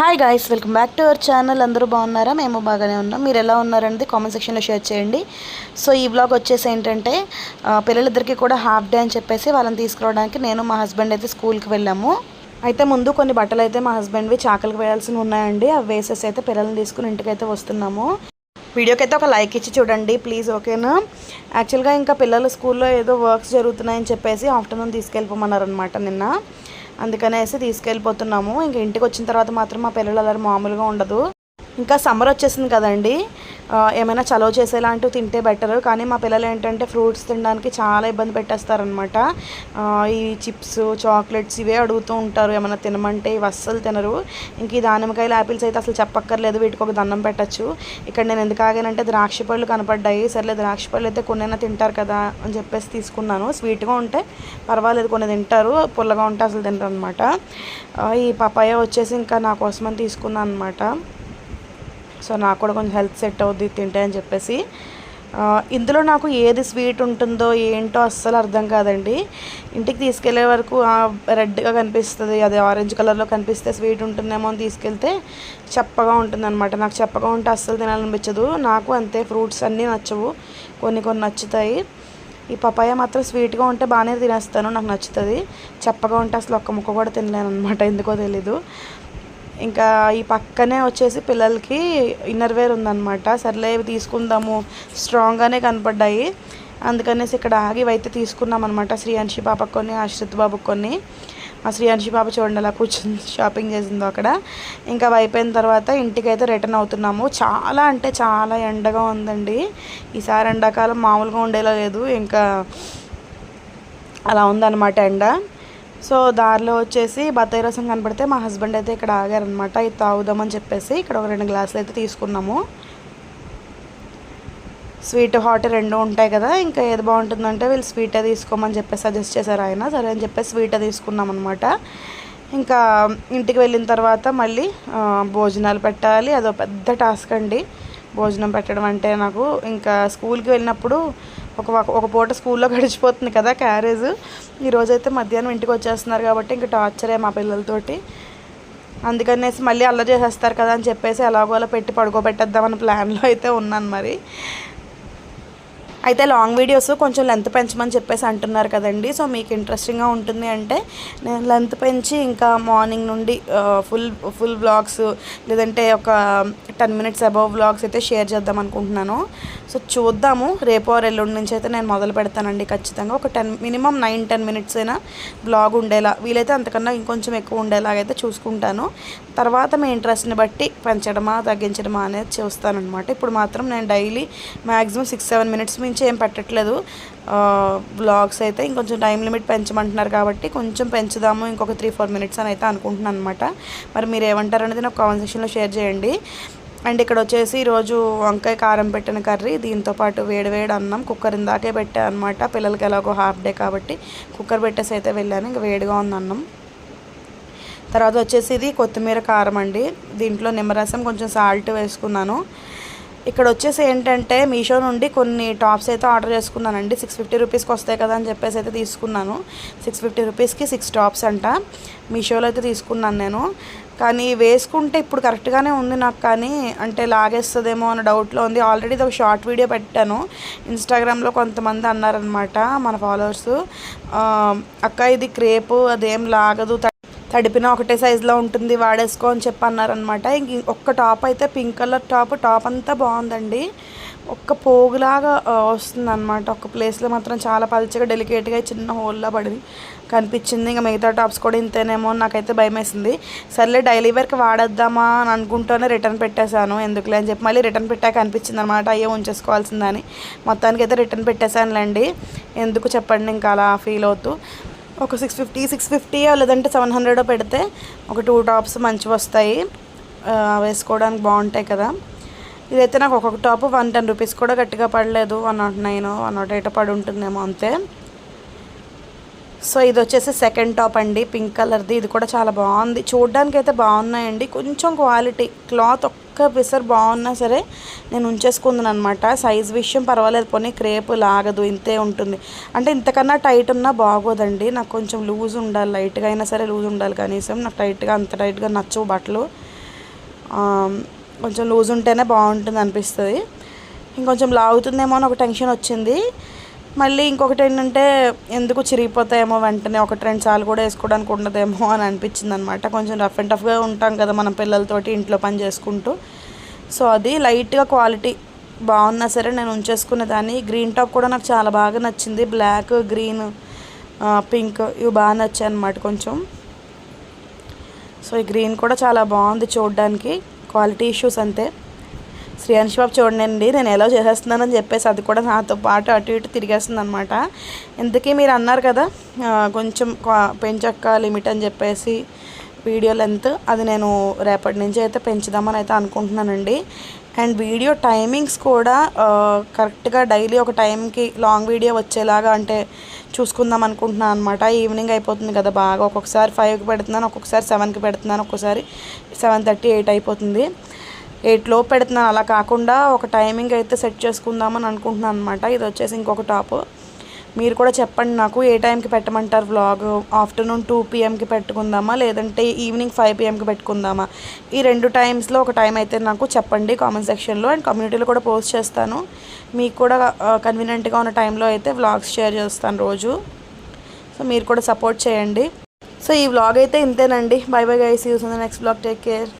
Hi guys welcome back to our channel అందరూ బాగున్నారా? మేము బాగానే ఉన్నాం. మీరు ఎలా ఉన్నారనేది కామెంట్ సెక్షన్లో షేర్ చేయండి. సో ఈ బ్లాగ్ వచ్చేసి ఏంటంటే పిల్లలిద్దరికీ కూడా హాఫ్ డే అని చెప్పేసి వాళ్ళని తీసుకురావడానికి నేను మా హస్బెండ్ అయితే స్కూల్కి వెళ్ళాము. అయితే ముందు కొన్ని బట్టలు అయితే మా హస్బెండ్వి చాకలికి వేయాల్సినవి ఉన్నాయండి. అవి వేసేసి అయితే పిల్లల్ని తీసుకుని ఇంటికైతే వస్తున్నాము. వీడియోకి అయితే ఒక లైక్ ఇచ్చి చూడండి ప్లీజ్ ఓకేనా యాక్చువల్గా ఇంకా పిల్లలు స్కూల్లో ఏదో వర్క్స్ జరుగుతున్నాయని చెప్పేసి ఆఫ్టర్నూన్ తీసుకెళ్ళిపోమన్నారనమాట నిన్న. అందుకనేసి తీసుకెళ్ళిపోతున్నాము. ఇంక ఇంటికి వచ్చిన తర్వాత మాత్రం మా పిల్లలు అలా మామూలుగా ఉండదు. ఇంకా సమ్మర్ వచ్చేసింది కదండి. ఏమైనా చలవ చేసేలాంటివి తింటే బెటర్. కానీ మా పిల్లలు ఏంటంటే ఫ్రూట్స్ తినడానికి చాలా ఇబ్బంది పెట్టేస్తారనమాట ఈ చిప్స్ చాక్లెట్స్ ఇవే అడుగుతూ ఉంటారు. ఏమైనా తినమంటే ఇవి అస్సలు తినరు. ఇంక ఈ దానిమ్మకాయలు యాపిల్స్ అయితే అసలు చెప్పక్కర్లేదు. వీటికి ఒక దండం పెట్టచ్చు. ఇక్కడ నేను ఎందుకు ఆగానంటే ద్రాక్ష పళ్ళు కనపడ్డాయి. సర్లే ద్రాక్ష పళ్ళు అయితే కొన్నైనా తింటారు కదా అని చెప్పేసి తీసుకున్నాను. స్వీట్గా ఉంటే పర్వాలేదు కొన్ని తింటారు. పుల్లగా ఉంటే అసలు తినరు అనమాట ఈ పపాయ వచ్చేసి ఇంకా నా కోసమని తీసుకున్నాను అనమాట సో నాకు కూడా కొంచెం హెల్త్ సెట్ అవుద్ది తింటే అని చెప్పేసి. ఇందులో నాకు ఏది స్వీట్ ఉంటుందో ఏంటో అస్సలు అర్థం కాదండి. ఇంటికి తీసుకెళ్ళే వరకు రెడ్గా కనిపిస్తుంది అది ఆరెంజ్ కలర్లో కనిపిస్తే స్వీట్ ఉంటుందేమో అని తీసుకెళ్తే చప్పగా ఉంటుందన్నమాట. నాకు చప్పగా ఉంటే అస్సలు తినాలనిపించదు. నాకు అంతే ఫ్రూట్స్ అన్నీ నచ్చవు. కొన్ని కొన్ని నచ్చుతాయి. ఈ పపాయ మాత్రం స్వీట్గా ఉంటే బాగానే తినేస్తాను నాకు నచ్చుతుంది. చప్పగా ఉంటే అసలు ఒక్క ముక్క కూడా తినలేను అనమాట ఎందుకో తెలీదు. ఇంకా ఈ పక్కనే వచ్చేసి పిల్లలకి ఇన్నర్ వేర్ ఉందన్నమాట. సర్లే ఇవి తీసుకుందాము. స్ట్రాంగ్గానే కనపడ్డాయి. అందుకనేసి ఇక్కడ ఆగి అయితే తీసుకున్నాం అనమాట శ్రీయాంశి పాపకు కొన్ని అశ్రిత్ బాబుకి కొన్ని. మా శ్రీయాంశి పాప చూడండి అలా కూర్చుని షాపింగ్ చేసిందో అక్కడ. ఇంకా అయిపోయిన తర్వాత ఇంటికైతే రిటర్న్ అవుతున్నాము. చాలా అంటే చాలా ఎండగా ఉందండి. ఈసారి ఎండాకాలం మామూలుగా ఉండేలా లేదు. ఇంకా అలా ఉందన్నమాట ఎండ. సో దారిలో వచ్చేసి బత్తాయి రసం కనపడితే మా హస్బెండ్ అయితే ఇక్కడ ఆగారనమాట ఇది తాగుదామని చెప్పేసి ఇక్కడ ఒక రెండు గ్లాసులు అయితే తీసుకున్నాము. స్వీట్ హాట్ రెండు ఉంటాయి కదా ఇంకా ఏది బాగుంటుందంటే వీళ్ళు స్వీటే తీసుకోమని చెప్పేసి సజెస్ట్ చేశారు ఆయన. సరే అని చెప్పేసి స్వీటే తీసుకున్నాం అనమాట ఇంకా ఇంటికి వెళ్ళిన తర్వాత మళ్ళీ భోజనాలు పెట్టాలి. అదో పెద్ద టాస్క్ అండి. భోజనం పెట్టడం అంటే నాకు ఇంకా స్కూల్కి వెళ్ళినప్పుడు ఒక ఒక పూట స్కూల్లో గడిచిపోతుంది కదా క్యారేజ్. ఈరోజైతే మధ్యాహ్నం ఇంటికి వచ్చేస్తున్నారు కాబట్టి ఇంకా టార్చరే మా పిల్లలతోటి. అందుకనేసి మళ్ళీ అల్లరి చేసేస్తారు కదా అని చెప్పేసి ఎలాగో అలా పెట్టి పడుకోబెట్టేద్దామని ప్లాన్లో అయితే ఉన్నాను మరి. అయితే లాంగ్ వీడియోస్ కొంచెం లెంత్ పెంచమని చెప్పేసి అంటున్నారు కదండి. సో మీకు ఇంట్రెస్టింగ్గా ఉంటుంది అంటే నేను లెంత్ పెంచి ఇంకా మార్నింగ్ నుండి ఫుల్ ఫుల్ బ్లాగ్స్ లేదంటే ఒక టెన్ మినిట్స్ అబవ్ బ్లాగ్స్ అయితే షేర్ చేద్దాం అనుకుంటున్నాను. సో చూద్దాము. రేపు ఆర్ ఎల్లుండి నుంచి అయితే నేను మొదలు పెడతానండి ఖచ్చితంగా. ఒక ten minimum nine ten minutes అయినా బ్లాగ్ ఉండేలా వీలైతే అంతకన్నా ఇంకొంచెం ఎక్కువ ఉండేలాగైతే చూసుకుంటాను. తర్వాత మీ ఇంట్రెస్ట్ని బట్టి పెంచడమా తగ్గించడమా అనేది చూస్తానన్నమాట. ఇప్పుడు మాత్రం నేను daily maximum six seven minutes మించి ఏం పెట్టట్లేదు. బ్లాగ్స్ అయితే ఇంకొంచెం టైం లిమిట్ పెంచమంటున్నారు కాబట్టి కొంచెం పెంచుదాము ఇంకొక త్రీ ఫోర్ మినిట్స్ అని అయితే అనుకుంటున్నాను అనమాట మరి మీరు ఏమంటారు అనేది నాకు కామెంట్ సెక్షన్లో షేర్ చేయండి. అండ్ ఇక్కడ వచ్చేసి ఈరోజు వంకాయ కారం పెట్టిన కర్రీ దీంతో పాటు వేడి వేడి అన్నం కుక్కర్ ఇందాకే పెట్టా అనమాట పిల్లలకి ఎలాగో హాఫ్ డే కాబట్టి కుక్కర్ పెట్టేసి అయితే వెళ్ళాను ఇంకా వేడిగా ఉంది అన్నం. తర్వాత వచ్చేసి ఇది కొత్తిమీర కారం అండి. దీంట్లో నిమ్మరసం కొంచెం సాల్ట్ వేసుకున్నాను. ఇక్కడ వచ్చేసి ఏంటంటే మీషో నుండి కొన్ని టాప్స్ అయితే ఆర్డర్ చేసుకున్నానండి. సిక్స్ ఫిఫ్టీ రూపీస్కి వస్తాయి కదా అని చెప్పేసి అయితే తీసుకున్నాను. సిక్స్ ఫిఫ్టీ రూపీస్కి సిక్స్ టాప్స్ అంట. మీషోలో అయితే తీసుకున్నాను నేను. కానీ వేసుకుంటే ఇప్పుడు కరెక్ట్గానే ఉంది నాకు కానీ అంటే లాగేస్తుందేమో అన్న డౌట్లో ఉంది. ఆల్రెడీ ఇది ఒక షార్ట్ వీడియో పెట్టాను. ఇన్స్టాగ్రామ్లో కొంతమంది అన్నారనమాట మన ఫాలోవర్స్. అక్క ఇది క్రేపు అదేం లాగదు తడిపిన ఒకటే సైజులో ఉంటుంది వాడేసుకో అని చెప్పి అన్నారనమాట ఇంక ఒక్క టాప్ అయితే పింక్ కలర్ టాప్ టాప్ అంతా బాగుందండి. ఒక్క పోగులాగా వస్తుంది అనమాట ఒక ప్లేస్లో మాత్రం చాలా పల్చగా డెలికేట్గా చిన్న హోల్లా పడింది కనిపించింది. ఇంకా మిగతా టాప్స్ కూడా ఇంతేనేమో నాకైతే భయం వేసింది సర్లే డైలీ వేర్కి వాడేద్దామా అని అనుకుంటూనే రిటర్న్ పెట్టేశాను. ఎందుకులే అని చెప్పి మళ్ళీ రిటర్న్ పెట్టాక అనిపించింది అనమాట అయ్యో ఉంచేసుకోవాల్సిందని. మొత్తానికి అయితే రిటర్న్ పెట్టేశానులేండి. ఎందుకు చెప్పండి ఇంకా అలా ఫీల్ అవుతూ. ఒక సిక్స్ ఫిఫ్టీ సిక్స్ ఫిఫ్టీ లేదంటే సెవెన్ హండ్రెడ్ పెడితే ఒక టూ టాప్స్ మంచివి వస్తాయి. వేసుకోవడానికి బాగుంటాయి కదా. ఇదైతే నాకు ఒక్కొక్క టాప్ వన్ టెన్ రూపీస్ కూడా గట్టిగా పడలేదు. One nought nine one nought eight పడి ఉంటుందేమో అంతే. సో ఇది వచ్చేసి సెకండ్ టాప్ అండి పింక్ కలర్ది ఇది కూడా చాలా బాగుంది. చూడడానికి అయితే బాగున్నాయండి. కొంచెం క్వాలిటీ క్లాత్ ఒక్క పిసర్ బాగున్నా సరే నేను ఉంచేసుకుందాను అనమాట సైజ్ విషయం పర్వాలేదు పోనీ క్రేప్ లాగదు. ఇంతే ఉంటుంది. అంటే ఇంతకన్నా టైట్ ఉన్నా బాగోదండి. నాకు కొంచెం లూజ్ ఉండాలి. లైట్గా అయినా సరే లూజ్ ఉండాలి కనీసం. నాకు టైట్గా అంత టైట్గా నచ్చవు బట్టలు. కొంచెం లూజ్ ఉంటేనే బాగుంటుంది అనిపిస్తుంది. ఇంకొంచెం లాగుతుందేమో అని ఒక టెన్షన్ వచ్చింది. మళ్ళీ ఇంకొకటి ఏంటంటే ఎందుకు చిరిగిపోతాయేమో వెంటనే ఒకటి రెండు సార్లు కూడా వేసుకోవడానికి ఉండదేమో అని అనిపించింది అనమాట కొంచెం రఫ్ అండ్ టఫ్గా ఉంటాం కదా మనం పిల్లలతోటి ఇంట్లో పని చేసుకుంటూ. సో అది లైట్గా క్వాలిటీ బాగున్నా సరే నేను ఉంచేసుకునే దాన్ని. గ్రీన్ టాప్ కూడా నాకు చాలా బాగా నచ్చింది. బ్లాక్ గ్రీన్ పింక్ ఇవి బాగా నచ్చాయి అనమాట కొంచెం. సో ఈ గ్రీన్ కూడా చాలా బాగుంది చూడడానికి. క్వాలిటీ ఇష్యూస్ అంతే. శ్రీయాన్ష్ బాబు చూడండి నేను ఎలా చేసేస్తున్నానని చెప్పేసి అది కూడా నాతో పాటు అటు ఇటు తిరిగేస్తుంది అనమాట ఇంతకీ మీరు అన్నారు కదా కొంచెం క్వా- పెంచక్క లిమిట్ అని చెప్పేసి వీడియో లెంత్ అది నేను రేపటి నుంచి అయితే పెంచుదామని అయితే అనుకుంటున్నానండి. అండ్ వీడియో టైమింగ్స్ కూడా కరెక్ట్గా డైలీ ఒక టైంకి లాంగ్ వీడియో వచ్చేలాగా అంటే చూసుకుందాం అనుకుంటున్నాను అనమాట ఈవినింగ్ అయిపోతుంది కదా బాగా ఒక్కొక్కసారి ఫైవ్కి పెడుతున్నాను ఒక్కొక్కసారి సెవెన్కి పెడుతున్నాను ఒక్కొక్కసారి సెవెన్ థర్టీ ఎయిట్ అయిపోతుంది. ఎయిట్ పెడుతున్నాను. అలా కాకుండా ఒక టైమింగ్ అయితే సెట్ చేసుకుందామని అనుకుంటున్నాను అనమాట ఇది వచ్చేసి ఇంకొక టాప్. మీరు కూడా చెప్పండి నాకు ఏ టైంకి పెట్టమంటారు వ్లాగ్ ఆఫ్టర్నూన్ టూ పిఎంకి పెట్టుకుందామా? లేదంటే ఈవినింగ్ ఫైవ్ పిఎంకి పెట్టుకుందామా? ఈ రెండు టైమ్స్లో ఒక టైం అయితే నాకు చెప్పండి కామెంట్ సెక్షన్లో. అండ్ కమ్యూనిటీలో కూడా పోస్ట్ చేస్తాను. మీకు కూడా కన్వీనియంట్గా ఉన్న టైంలో అయితే వ్లాగ్స్ షేర్ చేస్తాను రోజు. సో మీరు కూడా సపోర్ట్ చేయండి. సో ఈ వ్లాగ్ అయితే ఇంతేనండి. Bye bye guys use next vlog take care